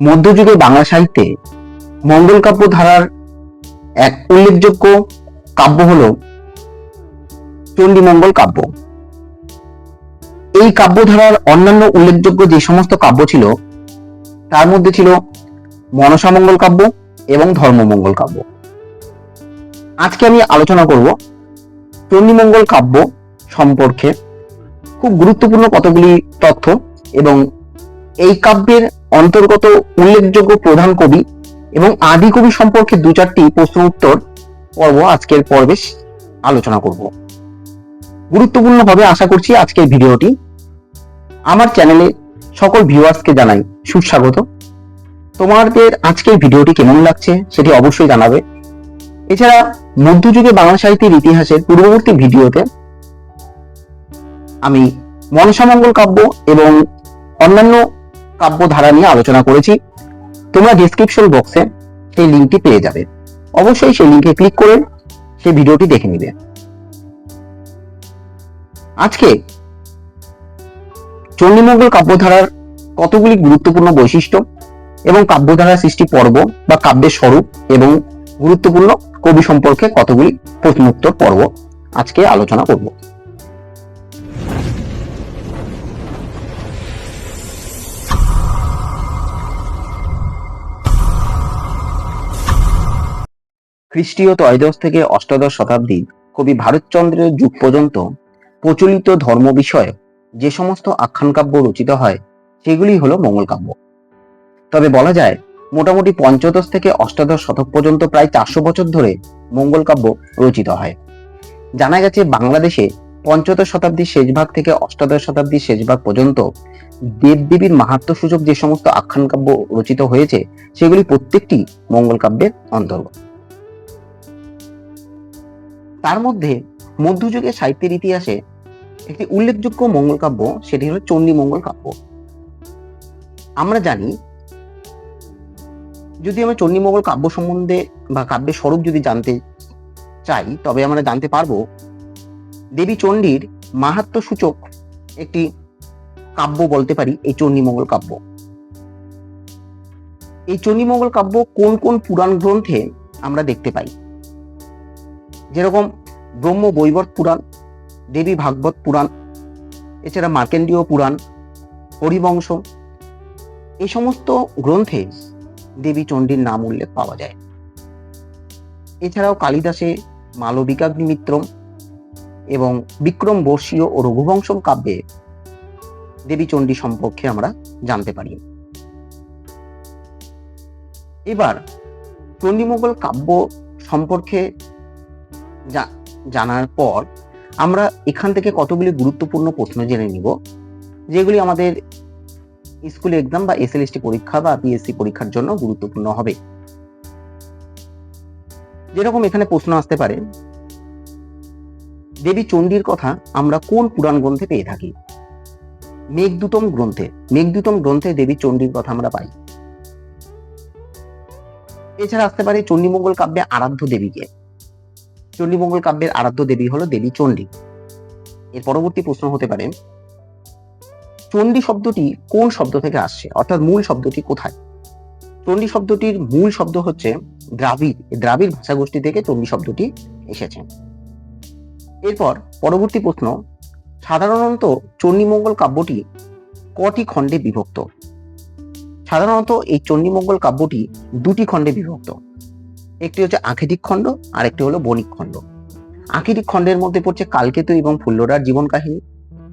মধ্যযুগে বাংলা সাহিত্যে মঙ্গল কাব্য ধারার এক উল্লেখযোগ্য কাব্য হল চণ্ডীমঙ্গল কাব্য। এই কাব্যধারার অন্যান্য উল্লেখযোগ্য যে সমস্ত কাব্য ছিল, তার মধ্যে ছিল মনসামঙ্গল কাব্য এবং ধর্মমঙ্গল কাব্য। আজকে আমি আলোচনা করব চণ্ডীমঙ্গল কাব্য সম্পর্কে। খুব গুরুত্বপূর্ণ কতগুলি তথ্য এবং এই কাব্যের অন্তর্গত উল্লেখযোগ্য প্রধান কবি এবং আদি কবি সম্পর্কে দু চারটি প্রশ্ন উত্তর পর্ব আজকের পর্বে আলোচনা করব। গুরুত্বপূর্ণ হবে আশা করছি আজকের ভিডিওটি আমার চ্যানেলে সকল ভিউয়ার্সকে জানাই সুস্বাগত। তোমাদের আজকের ভিডিওটি কেমন লাগছে সেটি অবশ্যই জানাবে। এছাড়া মধ্যযুগে বাংলা সাহিত্যের ইতিহাসের পূর্ববর্তী ভিডিওতে আমি মনসামঙ্গল কাব্য এবং অন্যান্য কাব্য ধারা নিয়ে আলোচনা করেছি। তোমরা ডিসক্রিপশন বক্সে সেই লিঙ্কটি পেয়ে যাবে। অবশ্যই সেই লিঙ্কে ক্লিক করে সেই ভিডিওটি দেখে নিবে। আজকে চণ্ডীমঙ্গল কাব্যধারার কতগুলি গুরুত্বপূর্ণ বৈশিষ্ট্য এবং কাব্যধারা সৃষ্টি পর্ব বা কাব্যের স্বরূপ এবং গুরুত্বপূর্ণ কবি সম্পর্কে কতগুলি প্রশ্নোত্তর পর্ব আজকে আলোচনা করব। খ্রিস্টীয় ত্রয়োদশ থেকে অষ্টাদশ শতাব্দী কবি ভারতচন্দ্রের যুগ পর্যন্ত প্রচলিত ধর্ম বিষয়ে যে সমস্ত আখ্যান কাব্য রচিত হয়, সেগুলি হলো মঙ্গল কাব্য। তবে বলা যায়, মোটামুটি পঞ্চদশ থেকে অষ্টাদশ শতক পর্যন্ত প্রায় চারশো বছর ধরে মঙ্গল কাব্য রচিত হয়। জানা গেছে, বাংলাদেশে পঞ্চদশ শতাব্দীর শেষ ভাগ থেকে অষ্টাদশ শতাব্দীর শেষ ভাগ পর্যন্ত দেবদেবীর মাহাত্ম সূচক যে সমস্ত আখ্যান কাব্য রচিত হয়েছে, সেগুলি প্রত্যেকটি মঙ্গল কাব্যের অন্তর্গত। তার মধ্যে মধ্যযুগের সাহিত্যের ইতিহাসে একটি উল্লেখযোগ্য মঙ্গল কাব্য, সেটি হলো চণ্ডী মঙ্গল কাব্য। আমরা জানি, যদি আমরা চণ্ডী মঙ্গল কাব্য সম্বন্ধে বা কাব্যের স্বরূপ যদি জানতে চাই, তবে আমরা জানতে পারব দেবী চণ্ডীর মাহাত্ম সূচক একটি কাব্য বলতে পারি, এই চণ্ডীমঙ্গল কাব্য। এই চণ্ডীমঙ্গল কাব্য কোন কোন পুরাণ গ্রন্থে আমরা দেখতে পাই? যেরকম ব্রহ্ম বৈবর্ত পুরাণ, দেবী ভাগবত পুরাণ, এছাড়া মার্কেন্ডীয় পুরাণ, হরিবংশ, এই সমস্ত গ্রন্থে দেবী চণ্ডীর নাম উল্লেখ পাওয়া যায়। এছাড়াও কালিদাসে মালবিকাগ্নিমিত্রম এবং বিক্রম বর্ষীয় ও রঘুবংশম কাব্যে দেবী চণ্ডী সম্পর্কে আমরা জানতে পারি। এবার চণ্ডীমঙ্গল কাব্য সম্পর্কে জানার পর আমরা এখান থেকে কতগুলি গুরুত্বপূর্ণ প্রশ্ন জেনে নিব, যেগুলি আমাদের স্কুল এক্সাম বা এসএলএসটি পরীক্ষা বা পিএসসি পরীক্ষার জন্য গুরুত্বপূর্ণ হবে। যেরকম এখানে প্রশ্ন আসতে পারে, দেবী চণ্ডীর কথা আমরা কোন পুরাণ গ্রন্থে পেয়ে থাকি? মেঘদূতম গ্রন্থে মেঘদূতম গ্রন্থে দেবী চণ্ডীর কথা আমরা পাই। এছাড়া আসতে পারে চণ্ডীমঙ্গল কাব্যে আরাধ্য দেবীকে। চণ্ডীমঙ্গল কাব্যের আরাধ্য দেবী হলো দেবী চণ্ডী। এর পরবর্তী প্রশ্ন হতে পারে, চণ্ডী শব্দটি কোন শব্দ থেকে আসছে? অর্থাৎ মূল শব্দটি কোথায়? চণ্ডী শব্দটির মূল শব্দ হচ্ছে দ্রাবিড়। দ্রাবিড় ভাষাগোষ্ঠী থেকে চণ্ডী শব্দটি এসেছে। এরপর পরবর্তী প্রশ্ন, সাধারণত চণ্ডীমঙ্গল কাব্যটি কটি খণ্ডে বিভক্ত? সাধারণত এই চণ্ডীমঙ্গল কাব্যটি দুটি খণ্ডে বিভক্ত। একটি হচ্ছে আখেটিক খণ্ড আর একটি হলো বণিক খণ্ড। আখেটিক খণ্ডের মধ্যে পড়ছে কালকেতু এবং ফুল্লরার জীবন কাহিনী।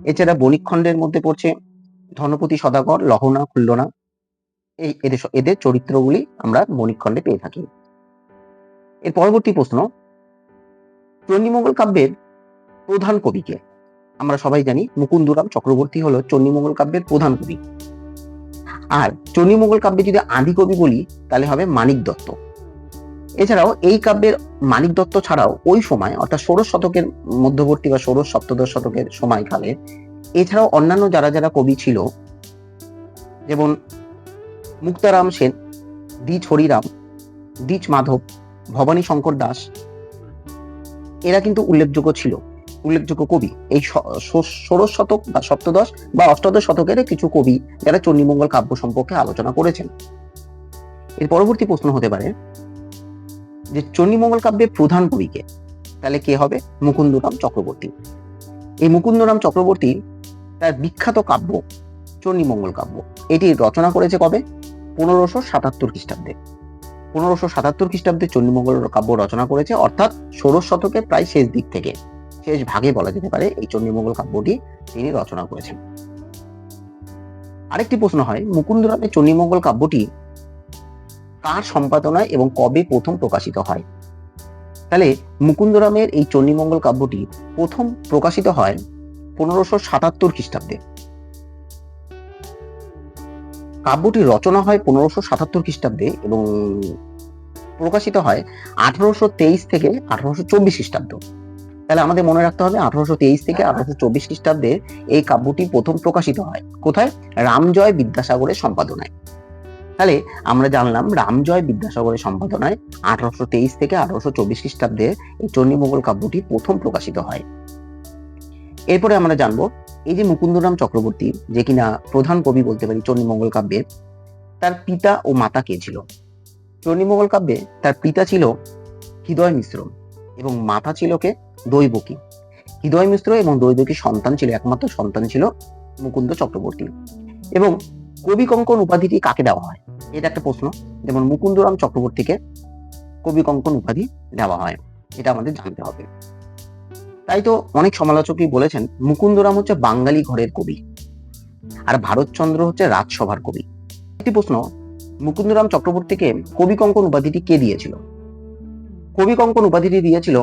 এছাড়া বণিক খণ্ডের মধ্যে পড়ছে ধনপতি সদাগর, লহনা, খুল্লনা। এই এদের এদের চরিত্রগুলি আমরা বণিক খণ্ডে পেয়ে থাকি। এর পরবর্তী প্রশ্ন, চণ্ডীমঙ্গল কাব্যের প্রধান কবিকে, আমরা সবাই জানি মুকুন্দরাম চক্রবর্তী হলো চণ্ডীমঙ্গল কাব্যের প্রধান কবি। আর চণ্ডীমঙ্গল কাব্যে যদি আদি কবি বলি, তাহলে হবে মানিক দত্ত। এছাড়াও এই কাব্যের মানিক দত্ত ছাড়াও ওই সময়, অর্থাৎ ষোড়শ শতকের মধ্যবর্তী বা ষোড়শ সপ্তদশ শতকের সময়কালে, এছাড়াও অন্যান্য যারা যারা কবি ছিল, যেমন মুক্তারাম সেন দ্বিজ হরিরাম দ্বিজ মাধব, ভবানী শঙ্কর দাস, এরা কিন্তু উল্লেখযোগ্য ছিল, উল্লেখযোগ্য কবি। এই ষোড়শ শতক বা সপ্তদশ বা অষ্টাদশ শতকের কিছু কবি যারা চণ্ডীমঙ্গল কাব্য সম্পর্কে আলোচনা করেছেন। এর পরবর্তী প্রশ্ন হতে পারে যে চণ্ডীমঙ্গল কাব্যের প্রধান কবিকে, তাহলে কে হবে? মুকুন্দরাম চক্রবর্তী। এই মুকুন্দরাম চক্রবর্তী তার বিখ্যাত কাব্য, চণ্ডীমঙ্গল কাব্য, এটি রচনা করেছে কবে? পনেরোশো সাতাত্তর খ্রিস্টাব্দে। পনেরোশো সাতাত্তর খ্রিস্টাব্দে চণ্ডীমঙ্গল কাব্য রচনা করেছে, অর্থাৎ ষোড়শ শতকে প্রায় শেষ দিক থেকে। শেষ ভাগে বলা যেতে পারে এই চণ্ডীমঙ্গল কাব্যটি তিনি রচনা করেছেন। আরেকটি প্রশ্ন হয়, মুকুন্দরামের চণ্ডীমঙ্গল কাব্যটি কার সম্পাদনায় এবং কবে প্রথম প্রকাশিত হয়? তাহলে মুকুন্দরামের এই চণ্ডীমঙ্গল কাব্যটি প্রথম প্রকাশিত হয় পনেরোশো সাতাত্তর খ্রিস্টাব্দে। কাব্যটি রচনা হয় পনেরোশো সাতাত্তর খ্রিস্টাব্দে এবং প্রকাশিত হয় আঠারোশো তেইশ থেকে আঠারোশো চব্বিশ খ্রিস্টাব্দ। তাহলে আমাদের মনে রাখতে হবে আঠারোশো তেইশ থেকে আঠারোশো চব্বিশ খ্রিস্টাব্দে এই কাব্যটি প্রথম প্রকাশিত হয়। কোথায়? রামজয় বিদ্যাসাগরের সম্পাদনায়। তাহলে আমরা জানলাম রামজয় বিদ্যাসাগরের সম্পাদনায় আঠারোশো তেইশ থেকে আঠারোশো চব্বিশ খ্রিস্টাব্দে এই চণ্ডীমঙ্গল কাব্যটি প্রথম প্রকাশিত হয়। এরপরে আমরা জানব এই যে মুকুন্দরাম চক্রবর্তী, যে কিনা প্রধান কবি বলতে পারি চণ্ডীমঙ্গল কাব্যের, তার পিতা ও মাতা কে ছিল? চণ্ডীমঙ্গল কাব্যে তার পিতা ছিল হৃদয় মিশ্র এবং মাতা ছিল কে? দৈবকী। হৃদয় মিশ্র এবং দৈবকী সন্তান ছিল, একমাত্র সন্তান ছিল মুকুন্দ চক্রবর্তী। এবং কবি কঙ্কন উপাধিটি কাকে দেওয়া হয়? এটা একটা প্রশ্ন। যেমন মুকুন্দরাম চক্রবর্তীকে কবি কঙ্কন উপাধি দেওয়া হয়, এটা আমাদের জানতে হবে। তাই তো অনেক সমালোচকই বলেছেন, মুকুন্দরাম হচ্ছে বাঙালি ঘরের কবি আর ভারতচন্দ্র হচ্ছে রাজসভার কবি। একটি প্রশ্ন, মুকুন্দরাম চক্রবর্তীকে কবি কঙ্কন উপাধিটি কে দিয়েছিল? কবি কঙ্কন উপাধিটি দিয়েছিল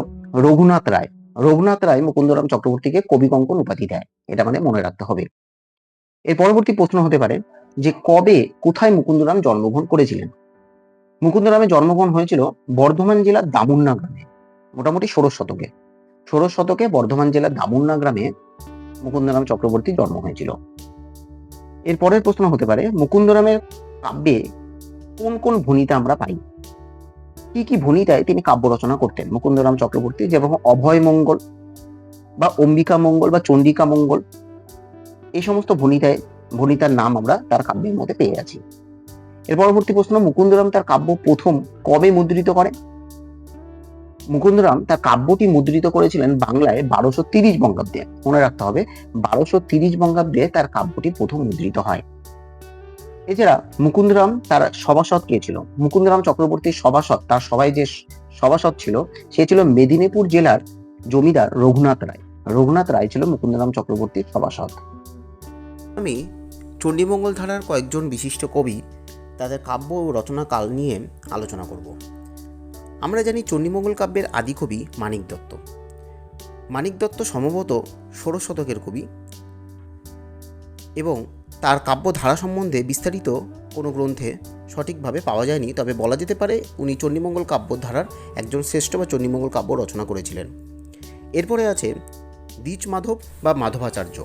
রঘুনাথ রায়। রঘুনাথ রায় মুকুন্দরাম চক্রবর্তীকে কবি কঙ্কন উপাধি দেয়, এটা আমাদের মনে রাখতে হবে। এর পরবর্তী প্রশ্ন হতে পারে যে কবে, কোথায় মুকুন্দরাম জন্মগ্রহণ করেছিলেন? মুকুন্দরামের জন্মগ্রহণ হয়েছিল বর্ধমান জেলার দামুন্না গ্রামে, মোটামুটি ষোড়শ শতকে। ষোড়শ শতকে বর্ধমান জেলার দামুন্না গ্রামে মুকুন্দরাম চক্রবর্তীর জন্ম হয়েছিল। এর পরের প্রশ্ন হতে পারে, মুকুন্দরামের কাব্যে কোন কোন ভণিতা আমরা পাই? কি কি ভণিতায় তিনি কাব্য রচনা করতেন? মুকুন্দরাম চক্রবর্তী, যেমন অভয় মঙ্গল বা অম্বিকা মঙ্গল বা চন্ডিকা মঙ্গল। এই সমস্ত ভণিতায় ভণিতার নাম আমরা তার কাব্যের মধ্যে পেয়ে আছি এর পরবর্তী প্রশ্ন, মুকুন্দরাম তার কাব্য প্রথম কবে মুদ্রিত করেন মুকুন্দরাম তার কাব্যটি মুদ্রিত করেছিলেন বাংলায় বারোশো তিরিশ বঙ্গাব্দে। মনে রাখতে হবে, বারোশো তিরিশ বঙ্গাব্দে তার কাব্যটি প্রথম মুদ্রিত হয়। এছাড়া মুকুন্দরাম তার সভাসদ কে ছিল? মুকুন্দরাম চক্রবর্তীর সভাসদ, তার সবাই যে সভাসদ ছিল, সে ছিল মেদিনীপুর জেলার জমিদার রঘুনাথ রায়। রঘুনাথ রায় ছিল মুকুন্দরাম চক্রবর্তীর সভাসদ। আমি চণ্ডীমঙ্গল ধারার কয়েকজন বিশিষ্ট কবি তাদের কাব্য ও রচনা কাল নিয়ে আলোচনা করব। আমরা জানি চণ্ডীমঙ্গল কাব্যের আদি কবি মানিক দত্ত। মানিক দত্ত সম্ভবত ষোড়শ শতকের কবি এবং তার কাব্য ধারা সম্বন্ধে বিস্তারিত কোনো গ্রন্থে সঠিকভাবে পাওয়া যায়নি, তবে বলা যেতে পারে উনি চণ্ডীমঙ্গল কাব্য ধারার একজন শ্রেষ্ঠ বা চণ্ডীমঙ্গল কাব্য রচনা করেছিলেন। এরপরে আছে দ্বিজ মাধব বা মাধবাচার্য।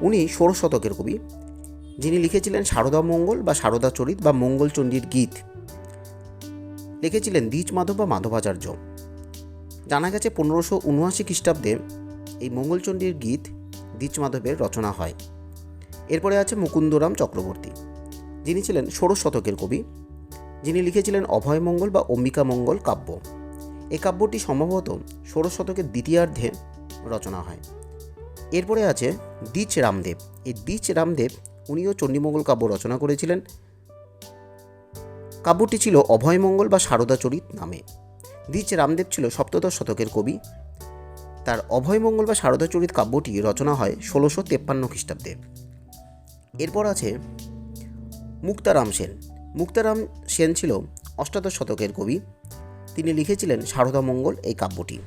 উনি ষোড়শ শতকের কবি। যিনি লিখেছিলেন সারদা মঙ্গল বা সারদা চরিত বা মঙ্গলচণ্ডীর গীত। লিখেছিলেন দ্বিজ মাধব বা মাধবাচার্য। জানা গেছে পনেরোশো উনআশি খ্রিস্টাব্দে এই মঙ্গলচণ্ডীর গীত দ্বিজ মাধবের রচনা হয়। এরপরে আছে মুকুন্দরাম চক্রবর্তী। যিনি ছিলেন ষোড়শ শতকের কবি। যিনি লিখেছিলেন অভয় মঙ্গল বা অম্বিকা মঙ্গল কাব্য। এই কাব্যটি সম্ভবত ষোড়শ শতকের দ্বিতীয়ার্ধে রচনা হয়। এরপরে আছে দ্বিজ রামদেব। এই দ্বিজ রামদেব উনিও চণ্ডীমঙ্গল কাব্য রচনা করেছিলেন। কাব্যটি ছিল অভয়মঙ্গল বা সারদা চরিত নামে। দ্বিজ রামদেব ছিল সপ্তদশ শতকের কবি। তার অভয়মঙ্গল বা সারদা চরিত কাব্যটি রচনা হয় ষোলোশো তেপ্পান্ন খ্রিস্টাব্দে। এরপর আছে মুক্তারাম সেন। মুক্তারাম সেন ছিল অষ্টাদশ শতকের কবি। তিনি লিখেছিলেন সারদা মঙ্গল এই কাব্যটি।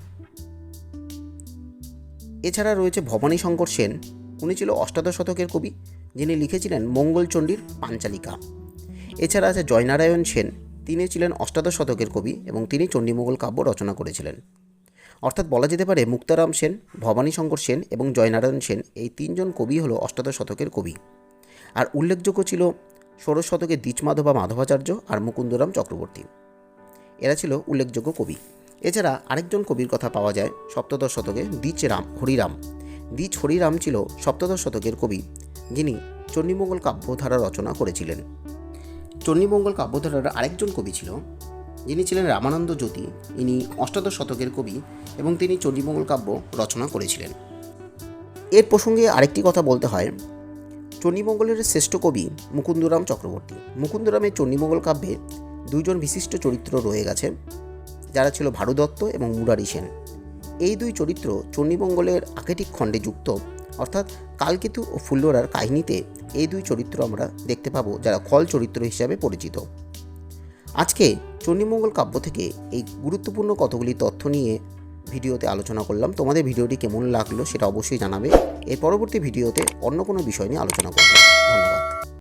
এছাড়া রয়েছে ভবানী শঙ্কর সেন। উনি ছিল অষ্টাদশ শতকের কবি। যিনি লিখেছিলেন মঙ্গলচণ্ডীর পাঞ্চালিকা। এছাড়া আছে জয়নারায়ণ সেন, তিনি ছিলেন অষ্টাদশ শতকের কবি এবং তিনি চণ্ডীমঙ্গল কাব্য রচনা করেছিলেন। অর্থাৎ বলা যেতে পারে মুক্তারাম সেন ভবানী শঙ্কর সেন এবং জয়নারায়ণ সেন এই তিনজন কবি হলো অষ্টাদশ শতকের কবি। আর উল্লেখযোগ্য ছিল ষোড়শ শতকে দ্বিজমাধব মাধবাচার্য আর মুকুন্দরাম চক্রবর্তী। এরা ছিল উল্লেখযোগ্য কবি। এছাড়া আরেকজন কবির কথা পাওয়া যায় সপ্তদশ শতকে দ্বিজ রাম হরিরাম। দ্বিজ হরিরাম ছিল সপ্তদশ শতকের কবি। যিনি চণ্ডীমঙ্গল কাব্যধারা রচনা করেছিলেন। চণ্ডীমঙ্গল কাব্যধারার আরেকজন কবি ছিল, যিনি ছিলেন রামানন্দ জ্যোতি। ইনি অষ্টাদশ শতকের কবি এবং তিনি চণ্ডীমঙ্গল কাব্য রচনা করেছিলেন। এর প্রসঙ্গে আরেকটি কথা বলতে হয়। চণ্ডীমঙ্গলের শ্রেষ্ঠ কবি মুকুন্দরাম চক্রবর্তী। মুকুন্দরামের চণ্ডীমঙ্গল কাব্যে দুইজন বিশিষ্ট চরিত্র রয়ে গেছে, যারা ছিল ভারুদত্ত এবং মুরারি সেন। এই দুই চরিত্র চণ্ডীমঙ্গলের আকেটিক খণ্ডে যুক্ত। অর্থাৎ কালকেতু ও ফুল্লোরার কাহিনীতে এই দুই চরিত্র আমরা দেখতে পাবো যারা খল চরিত্র হিসাবে পরিচিত। আজকে চণ্ডীমঙ্গল কাব্য থেকে এই গুরুত্বপূর্ণ কতগুলি তথ্য নিয়ে ভিডিওতে আলোচনা করলাম। তোমাদের ভিডিওটি কেমন লাগল সেটা অবশ্যই জানাবে। এর পরবর্তী ভিডিওতে অন্য কোনো বিষয় নিয়ে আলোচনা করব।